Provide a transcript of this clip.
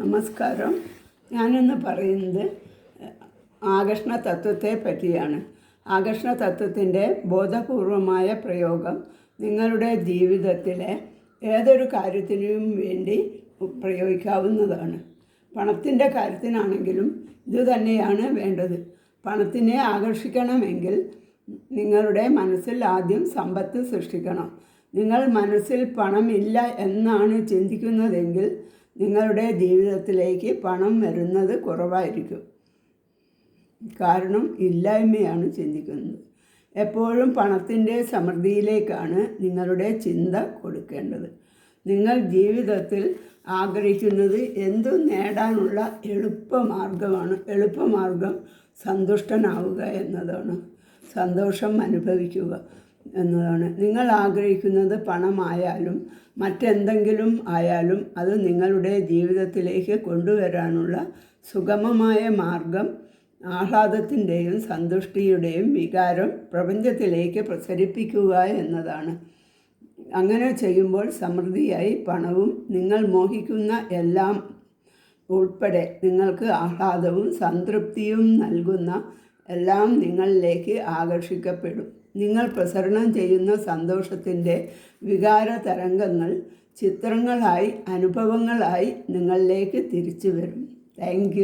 നമസ്കാരം. ഞാനിന്ന് പറയുന്നത് ആകർഷണ തത്വത്തെ പറ്റിയാണ് ആകർഷണ തത്വത്തിന്റെ ബോധപൂർവമായ പ്രയോഗം നിങ്ങളുടെ ജീവിതത്തിലെ ഏതൊരു കാര്യത്തിനും വേണ്ടി പ്രയോഗിക്കാവുന്നതാണ്. പണത്തിന്റെ കാര്യത്തിനാണെങ്കിലും ഇതുതന്നെയാണ് വേണ്ടത്. പണത്തിനെ ആകർഷിക്കണമെങ്കിൽ നിങ്ങളുടെ മനസ്സിൽ ആദ്യം സമ്പത്ത് സൃഷ്ടിക്കണം. നിങ്ങൾ മനസ്സിൽ പണമില്ല എന്നാണ് ചിന്തിക്കുന്നതെങ്കിൽ നിങ്ങളുടെ ജീവിതത്തിലേക്ക് പണം വരുന്നത് കുറവായിരിക്കും. കാരണം ഇല്ലായ്മയാണ് ചിന്തിക്കുന്നത്. എപ്പോഴും പണത്തിന്റെ സമൃദ്ധിയിലേക്കാണ് നിങ്ങളുടെ ചിന്ത കൊടുക്കേണ്ടത്. നിങ്ങൾ ജീവിതത്തിൽ ആഗ്രഹിക്കുന്നത് എന്തു നേടാനുള്ള എളുപ്പമാർഗമാണ്. എളുപ്പമാർഗം സന്തുഷ്ടനാവുക എന്നതാണ്. സന്തോഷം അനുഭവിക്കുക. എന്നതാണ്. നിങ്ങൾ ആഗ്രഹിക്കുന്നത് പണമായാലും മറ്റെന്തെങ്കിലും ആയാലും അത് നിങ്ങളുടെ ജീവിതത്തിലേക്ക് കൊണ്ടുവരാനുള്ള സുഗമമായ മാർഗം ആഹ്ലാദത്തിന്റെയും സന്തുഷ്ടിയുടെയും വികാരം പ്രപഞ്ചത്തിലേക്ക് പ്രസരിപ്പിക്കുക എന്നതാണ്. അങ്ങനെ ചെയ്യുമ്പോൾ സമൃദ്ധിയായി പണവും നിങ്ങൾ മോഹിക്കുന്ന എല്ലാം ഉൾപ്പെടെ നിങ്ങൾക്ക് ആഹ്ലാദവും സംതൃപ്തിയും നൽകുന്ന എല്ലാം നിങ്ങളിലേക്ക് ആകർഷിക്കപ്പെടും. നിങ്ങൾ പ്രസരണം ചെയ്യുന്ന സന്തോഷത്തിന്റെ വികാര തരംഗങ്ങൾ ചിത്രങ്ങളായി അനുഭവങ്ങളായി നിങ്ങളിലേക്ക് തിരിച്ചു വരും. താങ്ക്